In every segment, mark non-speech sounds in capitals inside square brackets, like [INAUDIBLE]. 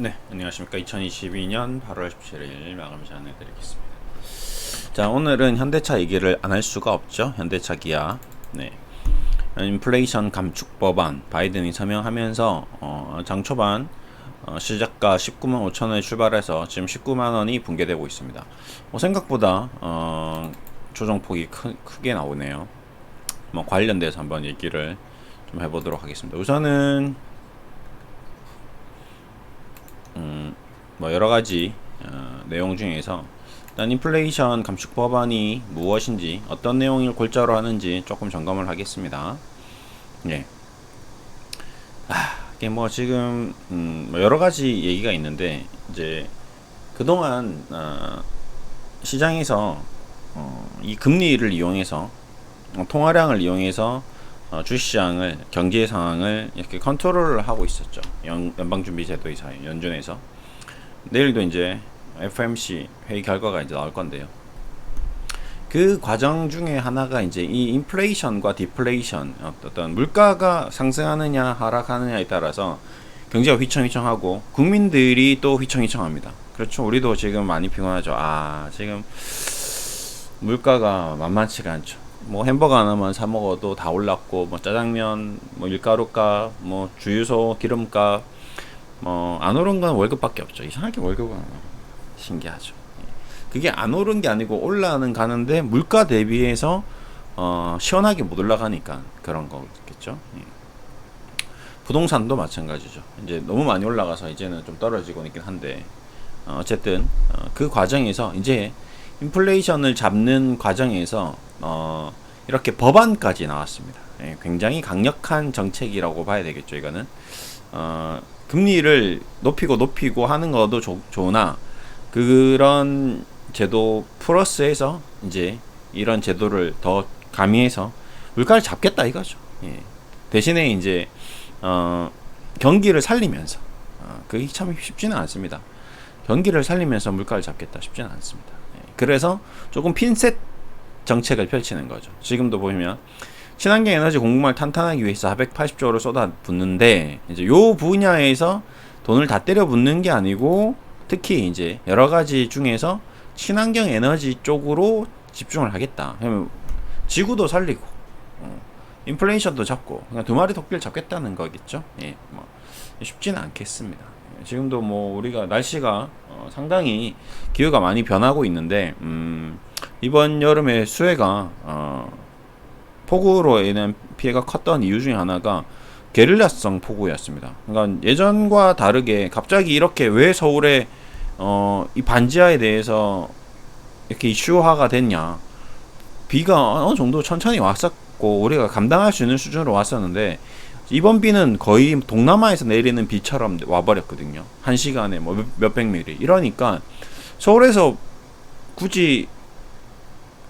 네, 안녕하십니까. 2022년 8월 17일 마감 시간을 드리겠습니다. 자, 오늘은 현대차 얘기를 안 할 수가 없죠. 현대차 기아. 네. 인플레이션 감축 법안 바이든이 서명하면서 어, 장 초반 어, 시작가 19만 5천 원에 출발해서 지금 19만 원이 붕괴되고 있습니다. 뭐 생각보다 어, 조정폭이 크, 크게 나오네요. 뭐 관련돼서 한번 얘기를 좀 해보도록 하겠습니다. 우선은 음, 뭐 여러 가지 어, 내용 중에서 일단 인플레이션 감축 법안이 무엇인지 어떤 내용을 골자로 하는지 조금 점검을 하겠습니다. 예. 아, 이게 뭐 지금 음, 뭐 여러 가지 얘기가 있는데 이제 그동안 어, 시장에서 어, 이 금리를 이용해서 어, 통화량을 이용해서 어, 주시장을 경제 상황을 이렇게 컨트롤을 하고 있었죠. 연, 연방준비제도이사에 연준에서 내일도 이제 FMC 회의 결과가 이제 나올 건데요. 그 과정 중에 하나가 이제 이 인플레이션과 디플레이션 어떤 물가가 상승하느냐 하락하느냐에 따라서 경제가 휘청휘청하고 국민들이 또 휘청휘청합니다. 그렇죠. 우리도 지금 많이 피곤하죠. 아 지금 물가가 만만치가 않죠. 뭐 햄버거 하나만 사 먹어도 다 올랐고 뭐 짜장면 뭐 밀가루값 뭐 주유소 기름값 뭐안 오른 건 월급밖에 없죠 이상하게 월급은 신기하죠 예. 그게 안 오른 게 아니고 올라는 가는데 물가 대비해서 어 시원하게 못 올라가니까 그런 거겠죠 예. 부동산도 마찬가지죠 이제 너무 많이 올라가서 이제는 좀 떨어지고 있긴 한데 어, 어쨌든 어, 그 과정에서 이제 인플레이션을 잡는 과정에서 어, 이렇게 법안까지 나왔습니다. 예, 굉장히 강력한 정책이라고 봐야 되겠죠. 이거는 어, 금리를 높이고 높이고 하는 것도 좋, 좋으나 그런 제도 플러스해서 이제 이런 제도를 더 가미해서 물가를 잡겠다 이거죠. 예. 대신에 이제 어, 경기를 살리면서 어, 그게 참 쉽지는 않습니다. 경기를 살리면서 물가를 잡겠다 쉽지는 않습니다. 예. 그래서 조금 핀셋 정책을 펼치는 거죠. 지금도 보면 친환경 에너지 공급망을 탄탄하기 위해서 480조를 쏟아붓는데 이제 요 분야에서 돈을 다 때려 붓는 게 아니고 특히 이제 여러 가지 중에서 친환경 에너지 쪽으로 집중을 하겠다. 그러면 지구도 살리고 어, 인플레이션도 잡고 그냥 두 마리 토끼를 잡겠다는 거겠죠. 예, 뭐 쉽지는 않겠습니다. 예, 지금도 뭐 우리가 날씨가 어, 상당히 기후가 많이 변하고 있는데 음, 이번 여름에 수해가 어, 폭우로 인한 피해가 컸던 이유 중에 하나가 게릴라성 폭우였습니다. 그러니까 예전과 다르게 갑자기 이렇게 왜 서울에 어, 이 반지하에 대해서 이렇게 이슈화가 됐냐? 비가 어느 정도 천천히 왔었고 우리가 감당할 수 있는 수준으로 왔었는데 이번 비는 거의 동남아에서 내리는 비처럼 와버렸거든요. 한 시간에 뭐 몇백 미리. 이러니까 서울에서 굳이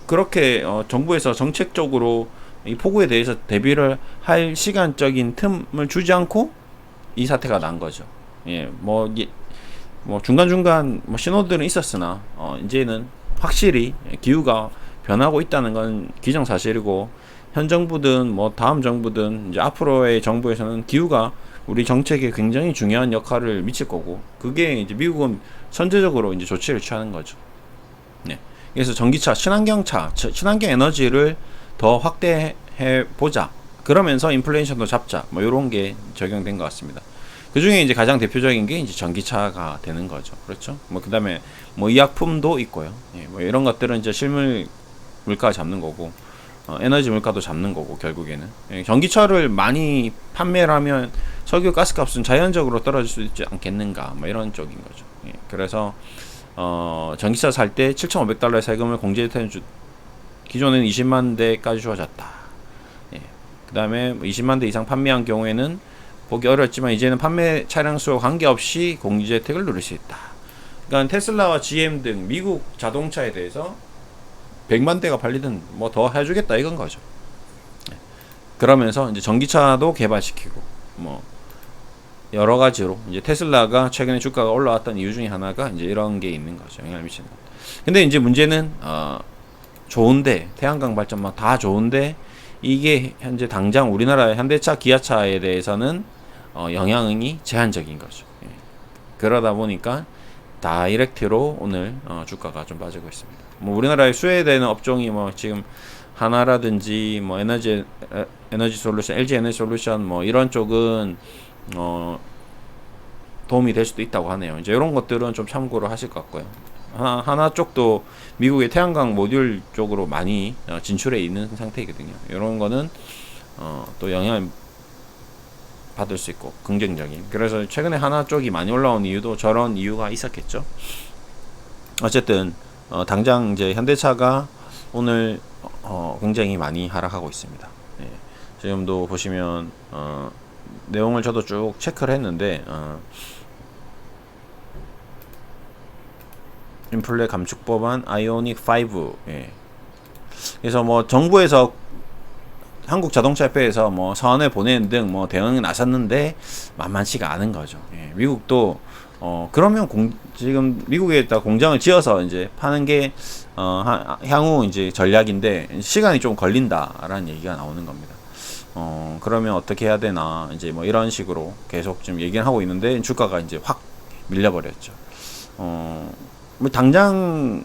그렇게 어, 정부에서 정책적으로 이 폭우에 대해서 대비를 할 시간적인 틈을 주지 않고 이 사태가 난 거죠. 예, 뭐, 예, 뭐 중간중간 뭐 신호들은 있었으나 어, 이제는 확실히 기후가 변하고 있다는 건 기정사실이고 현 정부든 뭐 다음 정부든 이제 앞으로의 정부에서는 기후가 우리 정책에 굉장히 중요한 역할을 미칠 거고 그게 이제 미국은 선제적으로 이제 조치를 취하는 거죠. 네. 그래서 전기차, 친환경차, 친환경 에너지를 더 확대해 보자. 그러면서 인플레이션도 잡자. 뭐 이런 게 적용된 것 같습니다. 그 중에 이제 가장 대표적인 게 이제 전기차가 되는 거죠. 그렇죠? 뭐 그다음에 뭐 의약품도 있고요. 예, 뭐 이런 것들은 이제 실물 물가 잡는 거고 어, 에너지 물가도 잡는 거고 결국에는 예, 전기차를 많이 판매를 하면 석유 가스값은 자연적으로 떨어질 수 있지 않겠는가 뭐 이런 쪽인 거죠. 예, 그래서 어, 전기차 살 때 7,500달러의 세금을 공제해주는 주, 기존에는 20만 대까지 주어졌다. 예. 그 다음에 20만 대 이상 판매한 경우에는 보기 어렵지만 이제는 판매 차량 수와 관계없이 공제 혜택을 누릴 수 있다. 그러니까 테슬라와 GM 등 미국 자동차에 대해서 100만 대가 팔리든 뭐 더 해주겠다 이건 거죠. 예. 그러면서 이제 전기차도 개발시키고 뭐 여러 가지로 이제 테슬라가 최근에 주가가 올라왔던 이유 중에 하나가 이제 이런 게 있는 거죠. 영향을 미치는 것. 근데 이제 문제는 어 좋은데 태양광 발전만 다 좋은데 이게 현재 당장 우리나라 현대차, 기아차에 대해서는 어 영향이 제한적인 거죠. 예. 그러다 보니까 다이렉트로 오늘 어, 주가가 좀 빠지고 있습니다. 뭐 우리나라에 수혜되는 업종이 뭐 지금 하나라든지 뭐 에너지 에, 에너지 솔루션, LG 에너지 솔루션 뭐 이런 쪽은 어 도움이 될 수도 있다고 하네요. 이제 이런 것들은 좀 참고로 하실 것 같고요. 하나, 쪽도 미국의 태양광 모듈 쪽으로 많이 어, 진출해 있는 상태이거든요. 이런 거는 어, 또 영향을 받을 수 있고 긍정적인. 그래서 최근에 하나 쪽이 많이 올라온 이유도 저런 이유가 있었겠죠. 어쨌든 어, 당장 이제 현대차가 오늘 어, 굉장히 많이 하락하고 있습니다. 예. 지금도 보시면 어, 내용을 저도 쭉 체크를 했는데 어, 인플레 감축 법안 아이오닉 5 예. 그래서 뭐 정부에서 한국 자동차 협회에서 뭐 서한을 보내는 등 뭐 대응이 나섰는데 만만치가 않은 거죠. 예. 미국도 어 그러면 공, 지금 미국에다 공장을 지어서 이제 파는 게 어, 하, 향후 이제 전략인데 시간이 좀 걸린다라는 얘기가 나오는 겁니다. 어 그러면 어떻게 해야 되나 이제 뭐 이런 식으로 계속 지금 얘기를 하고 있는데 주가가 이제 확 밀려버렸죠. 어 뭐 당장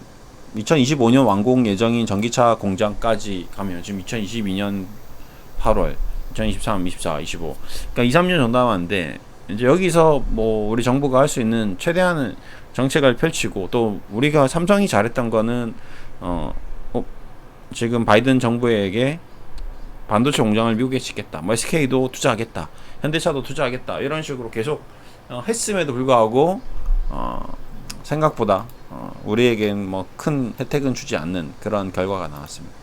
2025년 완공 예정인 전기차 공장까지 가면 지금 2022년 8월, 2023, 24, 25. 그러니까 2, 3년 정도 남았는데 이제 여기서 뭐 우리 정부가 할 수 있는 최대한 정책을 펼치고 또 우리가 삼성이 잘했던 거는 어, 어 지금 바이든 정부에게 반도체 공장을 미국에 짓겠다. 뭐 SK도 투자하겠다. 현대차도 투자하겠다. 이런 식으로 계속 어, 했음에도 불구하고 어, 생각보다 어, 우리에겐 뭐 큰 혜택은 주지 않는 그런 결과가 나왔습니다.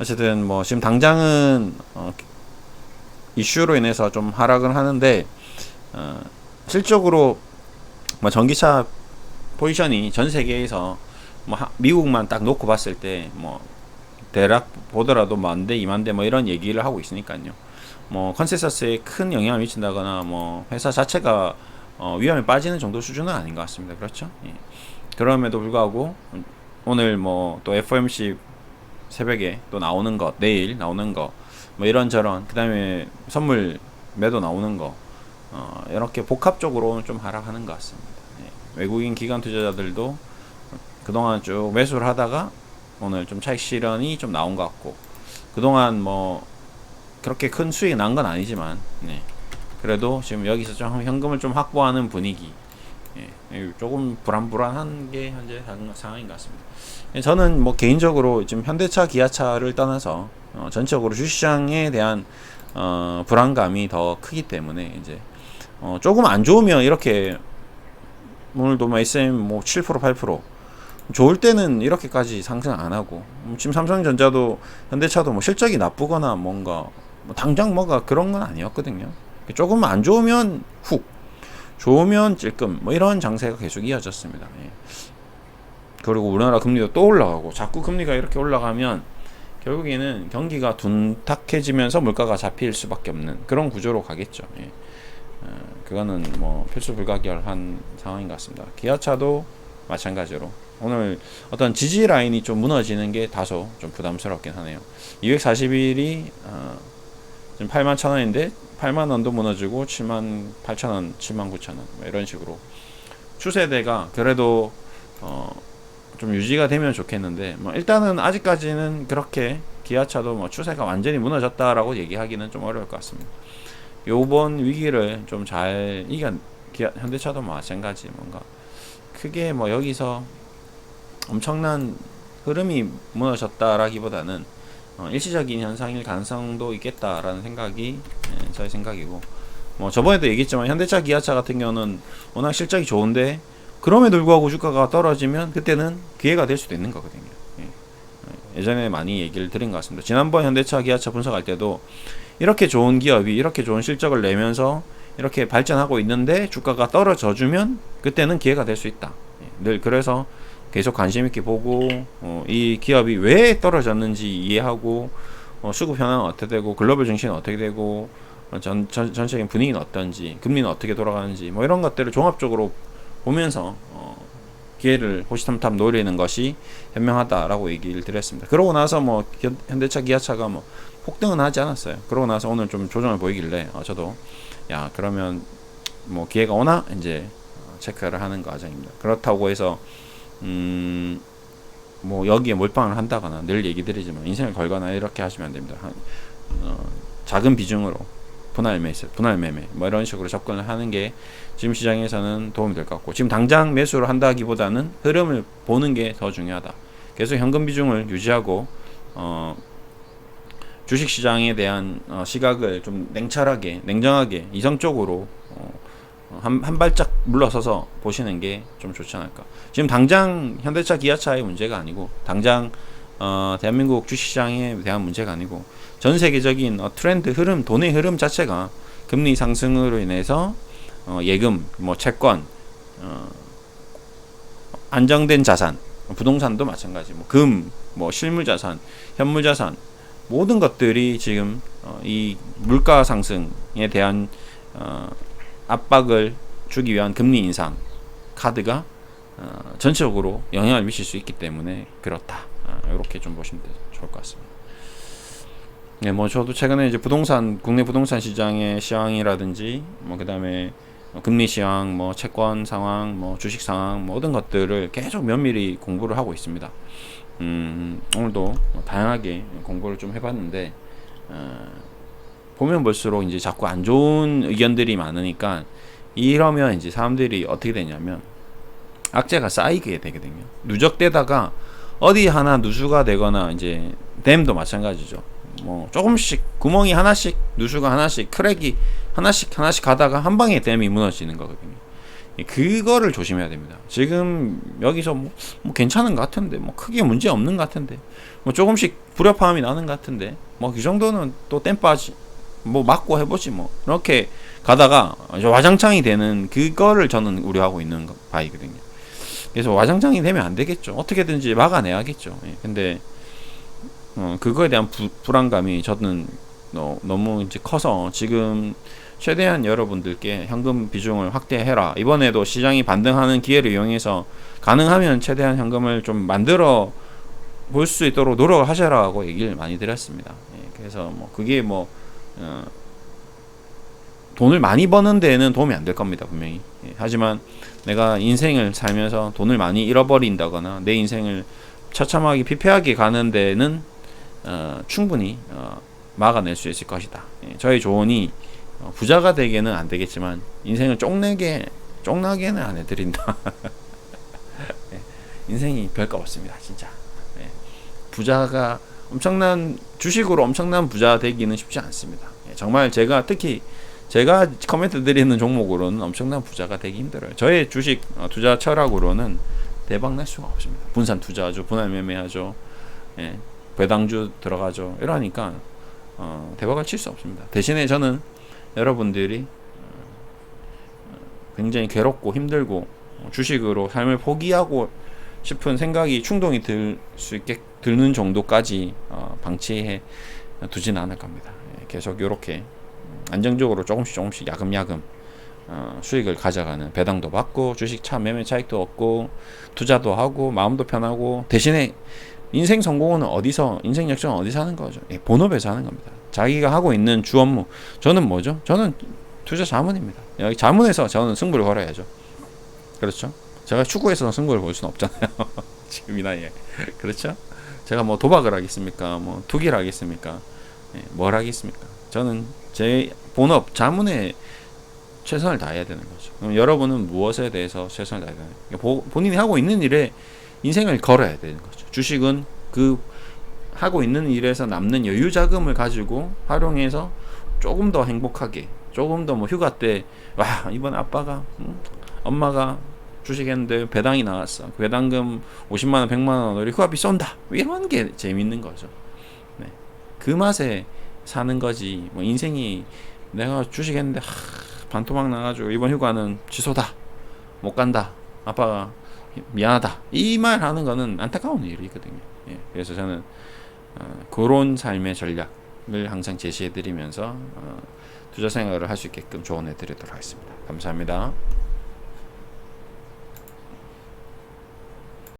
어쨌든 뭐 지금 당장은 어, 이슈로 인해서 좀 하락을 하는데 어, 실적으로 뭐 전기차 포지션이 전 세계에서 뭐 하, 미국만 딱 놓고 봤을 때 뭐 대략 보더라도 만 대 이만 대 뭐 이런 얘기를 하고 있으니까요. 뭐 컨센서스에 큰 영향을 미친다거나 뭐 회사 자체가 어, 위험에 빠지는 정도 수준은 아닌 것 같습니다. 그렇죠? 예. 그럼에도 불구하고 오늘 뭐 또 FOMC 새벽에 또 나오는 것, 내일 나오는 거, 뭐 이런저런 그다음에 선물 매도 나오는 거, 어, 이렇게 복합적으로 좀 하락하는 것 같습니다. 예. 외국인 기관 투자자들도 그동안 쭉 매수를 하다가 오늘 좀 차익 실현이 좀 나온 것 같고 그동안 뭐 그렇게 큰 수익이 난 건 아니지만 네. 그래도 지금 여기서 좀 현금을 좀 확보하는 분위기 예, 조금 불안불안한 게 현재 상황인 것 같습니다. 예, 저는 뭐 개인적으로 지금 현대차, 기아차를 떠나서 어, 전체적으로 주시장에 대한 어, 불안감이 더 크기 때문에 이제 어, 조금 안 좋으면 이렇게 오늘도 뭐 SM 뭐7% 8% 좋을 때는 이렇게까지 상승 안 하고 음, 지금 삼성전자도 현대차도 뭐 실적이 나쁘거나 뭔가 뭐 당장 뭐가 그런 건 아니었거든요. 조금 안 좋으면 훅 좋으면 찔끔 뭐 이런 장세가 계속 이어졌습니다. 예. 그리고 우리나라 금리도 또 올라가고 자꾸 금리가 이렇게 올라가면 결국에는 경기가 둔탁해지면서 물가가 잡힐 수밖에 없는 그런 구조로 가겠죠. 예. 어, 그거는 뭐 필수 불가결한 상황인 것 같습니다. 기아차도 마찬가지로 오늘 어떤 지지 라인이 좀 무너지는 게 다소 좀 부담스럽긴 하네요. 241이 어, 지금 8만 천 원인데 8만 원도 무너지고 7만 8천 원, 7만 9천 원뭐 이런 식으로 추세대가 그래도 어, 좀 유지가 되면 좋겠는데 뭐 일단은 아직까지는 그렇게 기아차도 뭐 추세가 완전히 무너졌다라고 얘기하기는 좀 어려울 것 같습니다. 요번 위기를 좀 잘 이겨 기아, 현대차도 마찬가지 뭔가 크게 뭐 여기서 엄청난 흐름이 무너졌다라기보다는 어, 일시적인 현상일 가능성도 있겠다라는 생각이 예, 저의 생각이고 뭐 저번에도 얘기했지만 현대차 기아차 같은 경우는 워낙 실적이 좋은데 그럼에도 불구하고 주가가 떨어지면 그때는 기회가 될 수도 있는 거거든요 예. 예. 예전에 많이 얘기를 드린 것 같습니다 지난번 현대차 기아차 분석할 때도 이렇게 좋은 기업이 이렇게 좋은 실적을 내면서 이렇게 발전하고 있는데 주가가 떨어져 주면 그때는 기회가 될 수 있다 예. 늘 그래서 계속 관심 있게 보고 어, 이 기업이 왜 떨어졌는지 이해하고 어, 수급 현황은 어떻게 되고 글로벌 증시는 어떻게 되고 어, 전, 전 전체적인 분위기는 어떤지 금리는 어떻게 돌아가는지 뭐 이런 것들을 종합적으로 보면서 어, 기회를 호시탐탐 노리는 것이 현명하다라고 얘기를 드렸습니다. 그러고 나서 뭐 현대차, 기아차가 뭐 폭등은 하지 않았어요. 그러고 나서 오늘 좀 조정을 보이길래 어, 저도 야 그러면 뭐 기회가 오나 이제 체크를 하는 과정입니다. 그렇다고 해서 음, 뭐 여기에 몰빵을 한다거나 늘 얘기 드리지만 인생을 걸거나 이렇게 하시면 안 됩니다. 한, 어, 작은 비중으로 분할 매수, 분할 매매 뭐 이런 식으로 접근을 하는 게 지금 시장에서는 도움이 될 것 같고 지금 당장 매수를 한다기보다는 흐름을 보는 게 더 중요하다. 계속 현금 비중을 유지하고 어, 주식 시장에 대한 어, 시각을 좀 냉철하게, 냉정하게, 이성적으로 어, 한, 한 발짝 물러서서 보시는 게 좀 좋지 않을까. 지금 당장 현대차, 기아차의 문제가 아니고, 당장 어, 대한민국 주식시장에 대한 문제가 아니고, 전 세계적인 어, 트렌드 흐름, 돈의 흐름 자체가 금리 상승으로 인해서 어, 예금, 뭐 채권, 어, 안정된 자산, 부동산도 마찬가지, 뭐 금, 뭐 실물 자산, 현물 자산 모든 것들이 지금 어, 이 물가 상승에 대한 어, 압박을 주기 위한 금리 인상 카드가 어, 전체적으로 영향을 미칠 수 있기 때문에 그렇다. 아, 이렇게 좀 보시면 좋을 것 같습니다. 네, 뭐 저도 최근에 이제 부동산 국내 부동산 시장의 시황이라든지 뭐 그다음에 금리 시황, 뭐 채권 상황, 뭐 주식 상황 모든 것들을 계속 면밀히 공부를 하고 있습니다. 음, 오늘도 뭐 다양하게 공부를 좀 해봤는데 어, 보면 볼수록 이제 자꾸 안 좋은 의견들이 많으니까 이러면 이제 사람들이 어떻게 되냐면 악재가 쌓이게 되거든요. 누적되다가 어디 하나 누수가 되거나 이제 댐도 마찬가지죠. 뭐 조금씩 구멍이 하나씩 누수가 하나씩 크랙이 하나씩 하나씩 가다가 한 방에 댐이 무너지는 거거든요. 그거를 조심해야 됩니다. 지금 여기서 뭐, 뭐 괜찮은 것 같은데 뭐 크게 문제 없는 것 같은데 뭐 조금씩 불협화음이 나는 것 같은데 뭐 그 정도는 또 댐 빠지 뭐 맞고 해보지 뭐 이렇게 가다가 와장창이 되는 그거를 저는 우려하고 있는 바이거든요. 그래서 와장창이 되면 안 되겠죠. 어떻게든지 막아내야겠죠. 예. 근데 어, 그거에 대한 부, 불안감이 저는 너, 너무 이제 커서 지금 최대한 여러분들께 현금 비중을 확대해라. 이번에도 시장이 반등하는 기회를 이용해서 가능하면 최대한 현금을 좀 만들어 볼 수 있도록 노력을 하셔라고 얘기를 많이 드렸습니다. 예, 그래서 뭐 그게 뭐 어, 돈을 많이 버는 데에는 도움이 안 될 겁니다 분명히. 예, 하지만 내가 인생을 살면서 돈을 많이 잃어버린다거나 내 인생을 처참하게 피폐하게 가는 데는 어, 충분히 어, 막아낼 수 있을 것이다. 예, 저의 조언이 어, 부자가 되게는 안 되겠지만 인생을 쪽내게 쪽나게는 안 해드린다. [LAUGHS] 예, 인생이 별거 없습니다, 진짜. 예, 부자가 엄청난 주식으로 엄청난 부자 되기는 쉽지 않습니다. 예, 정말 제가 특히 제가 커멘트 드리는 종목으로는 엄청난 부자가 되기 힘들어요. 저의 주식 어, 투자 철학으로는 대박 날 수가 없습니다. 분산 투자하죠, 분할 매매하죠, 예, 배당주 들어가죠. 이러니까 어, 대박을 칠 수 없습니다. 대신에 저는 여러분들이 어, 굉장히 괴롭고 힘들고 주식으로 삶을 포기하고 싶은 생각이 충동이 들 수 있게 드는 정도까지 어, 방치해 두지는 않을 겁니다. 예, 계속 이렇게 안정적으로 조금씩 조금씩 야금야금 어, 수익을 가져가는 배당도 받고 주식 차 매매 차익도 얻고 투자도 하고 마음도 편하고 대신에 인생 성공은 어디서 인생 역전은 어디서 하는 거죠? 예, 본업에서 하는 겁니다. 자기가 하고 있는 주 업무 저는 뭐죠? 저는 투자 자문입니다. 여기 자문에서 저는 승부를 걸어야죠. 그렇죠? 제가 축구에서 승부를 볼 수는 없잖아요. 지금 이 나이에 그렇죠? 제가 뭐 도박을 하겠습니까? 뭐 투기를 하겠습니까? 예, 뭘 하겠습니까? 저는 제 본업 자문에 최선을 다해야 되는 거죠. 그럼 여러분은 무엇에 대해서 최선을 다해야 되는 거예요? 본인이 하고 있는 일에 인생을 걸어야 되는 거죠. 주식은 그 하고 있는 일에서 남는 여유 자금을 가지고 활용해서 조금 더 행복하게, 조금 더 뭐 휴가 때, 와, 이번 아빠가, 응? 엄마가 주식 했는데 배당이 나왔어. 그 배당금 50만 원, 100만 원, 우리 휴가비 쏜다. 이런 게 재밌는 거죠. 네. 그 맛에 사는 거지. 뭐 인생이 내가 주식 했는데, 하, 반토막 나가지고 이번 휴가는 취소다. 못 간다. 아빠가 미안하다 이 말 하는 거는 안타까운 일이거든요. 예, 그래서 저는 어, 그런 삶의 전략을 항상 제시해 드리면서 어, 투자 생활을 할 수 있게끔 조언해 드리도록 하겠습니다. 감사합니다.